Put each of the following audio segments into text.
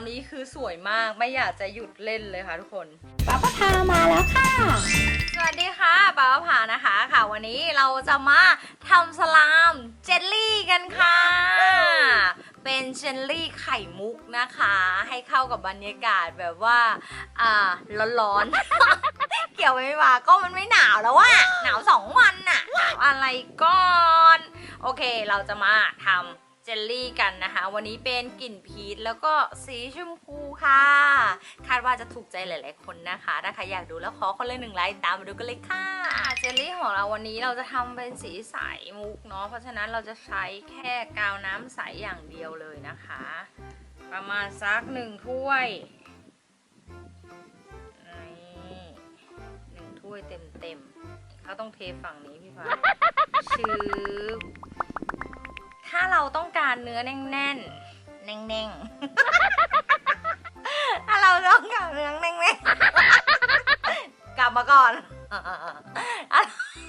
ามนี้คือสวยมากไม่อยากจะหยุดเล่นเลยค่ะทุกคนป้าปะพามาแล้วค่ะ สวัสดีค่ะป้าผานะคะค่ะวันนี้เราจะมาทำสลามเจลลี่กันค่ะ เป็นเจลลี่ไข่มุกนะคะ ให้เข้ากับบรรยากาศแบบว่าอ่าร้อนๆ เกี่ยวไหมวะก็มันไม่หนาวแล้วอะหนาวสองวันน่ะหนาวอะไรก่อน โอเคเราจะมาทำ เจลลี่กันนะคะ วันนี้เป็นกลิ่นพีชแล้วก็สีชมพูค่ะ คาดว่าจะถูกใจหลาย ๆ คนนะคะ ถ้าใครอยากดูแล้วขอคนละหนึ่งไลค์ตามมาดูกันเลยค่ะ เจลลี่ของเราวันนี้เราจะทำเป็นสีใสมุกเนาะ เพราะฉะนั้นเราจะใช้แค่กาวน้ำใสอย่างเดียวเลยนะคะ ประมาณสักหนึ่งถ้วยนี่หนึ่งถ้วยเต็มๆเขาต้องเทฝั่งนี้พี่ฟ้าชืบ ถ้าเราต้องการเนื้อแน่นๆแน่งๆถ้าเราต้องการเนื้อแน่งๆกลับมาก่อน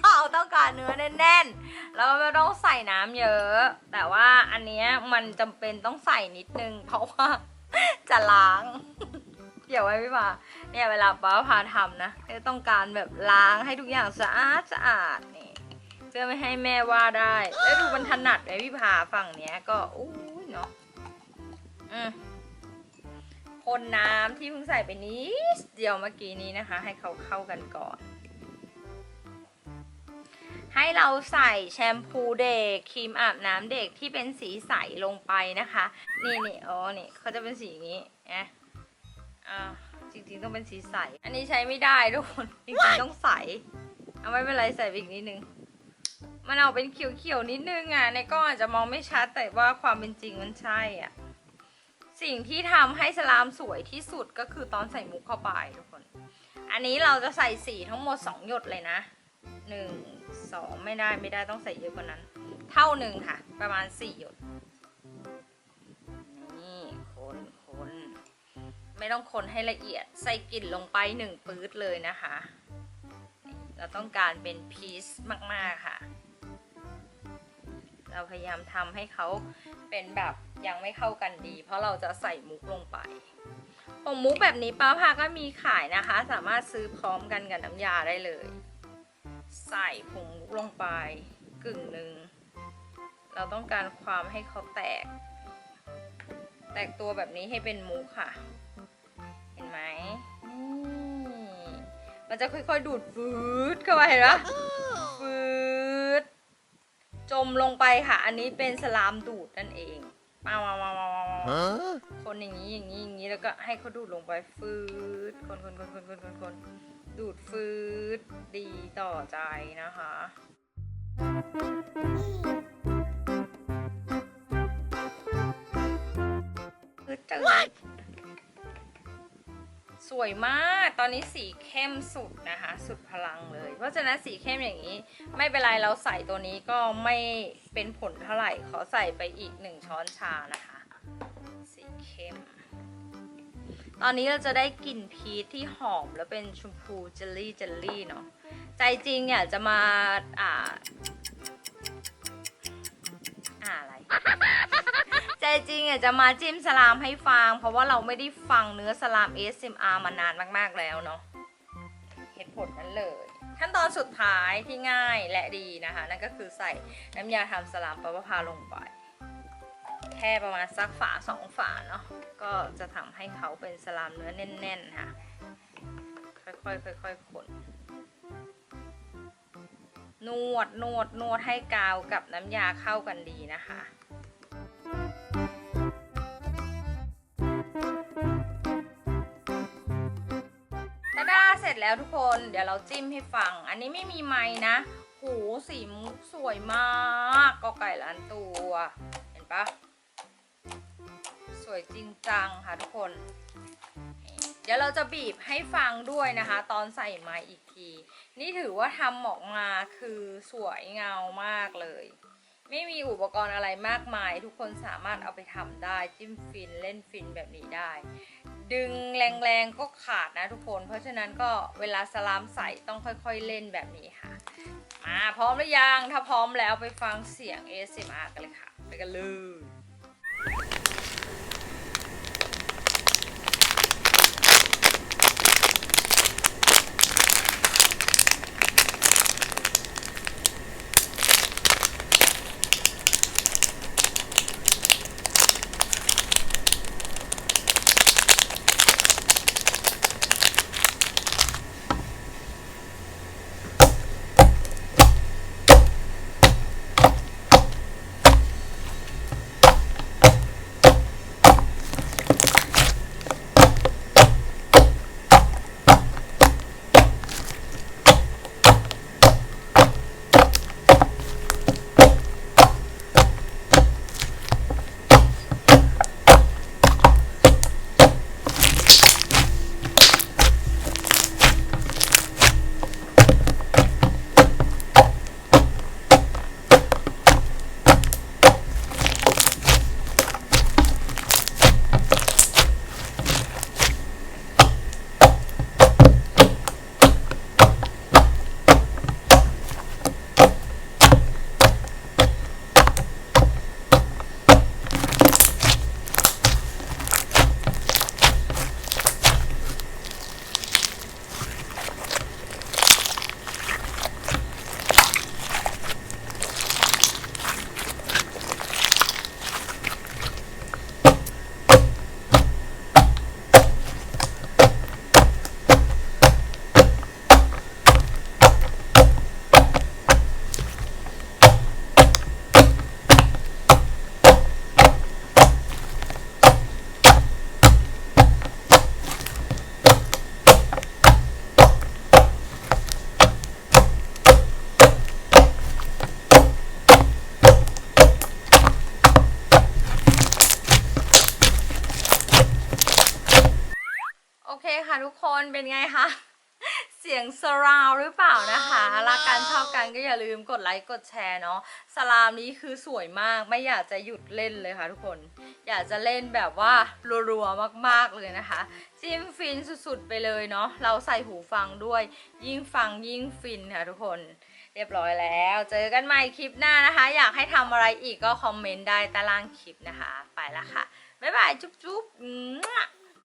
เราต้องการเนื้อแน่นๆแล้วไม่ต้องใส่น้ำเยอะ แต่ว่าอันเนี้ยมันจำเป็นต้องใส่นิดนึง เพราะว่าจะล้างเกี่ยวไว้พี่ปาเนี่ยเวลาป้าพาทำนะต้องการแบบล้างให้ทุกอย่างสะอาดสะอาดนี่ เพื่อไม่ให้แม่ว่าได้ แล้วดูมันถนัดไหมพี่พาฝั่งเนี้ยก็อู้ยเนาะอืมคนน้ำที่เพิ่งใส่ไปนิดเดียวเมื่อกี้นี้นะคะ ให้เขาเข้ากันก่อน ให้เราใส่แชมพูเด็กครีมอาบน้ำเด็กที่เป็นสีใสลงไปนะคะ นี่นี่อ๋อนี่เขาจะเป็นสีนี้นะอ่าจริงๆต้องเป็นสีใส อันนี้ใช้ไม่ได้ทุกคน จริงๆต้องใส เอาไม่เป็นไรใส่อีกนิดนึง มันเอาเป็นเขียวๆนิดนึงอะในกล้องอาจจะมองไม่ชัดแต่ว่าความเป็นจริงมันใช่อะสิ่งที่ทำให้สลามสวยที่สุดก็คือตอนใส่มุกเข้าไปทุกคน อันนี้เราจะใส่สีทั้งหมดสองหยดเลยนะหนึ่งสองไม่ได้ไม่ได้ต้องใส่เยอะกว่านั้น เท่าหนึ่งค่ะ ประมาณสี่หยด นี่คนคนไม่ต้องคนให้ละเอียดใส่กลิ่นลงไปหนึ่งปื๊ดเลยนะคะ เราต้องการเป็นพีซมาก ๆ ค่ะ เราพยายามทำให้เขาเป็นแบบยังไม่เข้ากันดี เพราะเราจะใส่มุกลงไปผงมุกแบบนี้ป้าพาก็มีขายนะคะ สามารถซื้อพร้อมกันกับน้ำยาได้เลย ใส่ผงมุกลงไปกึ่งหนึ่งเราต้องการความให้เขาแตก แตกตัวแบบนี้ให้เป็นมุกค่ะ เห็นไหมนี่มันจะค่อยๆดูดฟืดเข้าไปเห็นปะ จมลงไปค่ะ อันนี้เป็นสลามดูดนั่นเองมามามามามามา Huh? คนอย่างนี้อย่างนี้อย่างนี้แล้วก็ให้เขาดูดลงไปฟืดคนคนคนคนคนคนคนดูดฟืดดีต่อใจนะคะฟืดจืด สวยมาก ตอนนี้สีเข้มสุดนะคะ สุดพลังเลย เพราะฉะนั้นสีเข้มอย่างนี้ ไม่เป็นไรเราใส่ตัวนี้ก็ไม่เป็นผลเท่าไหร่ ขอใส่ไปอีกหนึ่งช้อนชานะคะ สีเข้ม ตอนนี้เราจะได้กลิ่นพีชที่หอมแล้วเป็นชมพูเจลลี่เจลลี่เนาะ ใจจริงเนี่ยจะมาอ่าอ่า จจริงอะจะมาจิ้มสลามให้ฟัง เพราะว่าเราไม่ได้ฟังเนื้อสลาม ASMR มานานมากๆแล้วเนาะเหตุผลนั้นเลย ขั้นตอนสุดท้ายที่ง่ายและดีนะคะ นั่นก็คือใส่น้ำยาทำสลามปะปะพาลงไป แค่ประมาณสักฝาสองฝาเนาะก็จะทำให้เขาเป็นสลามเนื้อแน่นๆค่ะค่อยๆค่อยๆคนนวดนวดนวดให้กาวกับน้ำยาเข้ากันดีนะคะาดาเสร็จแล้วทุกคน เดี๋ยวเราจิ้มให้ฟัง อันนี้ไม่มีไม้นะหูสีมุกสวยมากก็ไก่ล้านตัว เห็นปะสวยจริงจังค่ะทุกคน เดี๋ยวเราจะบีบให้ฟังด้วยนะคะ ตอนใส่ไม้อีกที นี่ถือว่าทำออกมาคือสวยเงามากเลย ไม่มีอุปกรณ์อะไรมากมาย ทุกคนสามารถเอาไปทำได้จิ้มฟินเล่นฟินแบบนี้ได้ ดึงแรงๆก็ขาดนะทุกคน เพราะฉะนั้นก็เวลาสลามใส่ต้องค่อยๆเล่นแบบนี้ค่ะมาพร้อมหรือยัง ถ้าพร้อมแล้วไปฟังเสียง ASMR กันเลยค่ะ ไปกันเลย ค่ะทุกคนเป็นไงคะเสียงสราวหรือเปล่านะคะรักกันชอบกันก็อย่าลืมกดไลค์กดแชร์เนาะสลามนี้คือสวยมากไม่อยากจะหยุดเล่นเลยค่ะทุกคน อยากจะเล่นแบบว่ารัวๆมากๆเลยนะคะ จิ้มฟินสุดๆไปเลยเนาะเราใส่หูฟังด้วย ยิ่งฟังยิ่งฟินค่ะทุกคน เรียบร้อยแล้ว เจอกันใหม่คลิปหน้านะคะ อยากให้ทำอะไรอีกก็คอมเมนต์ได้ใต้ล่างคลิปนะคะ ไปละค่ะบ๊ายบายจุ๊บๆ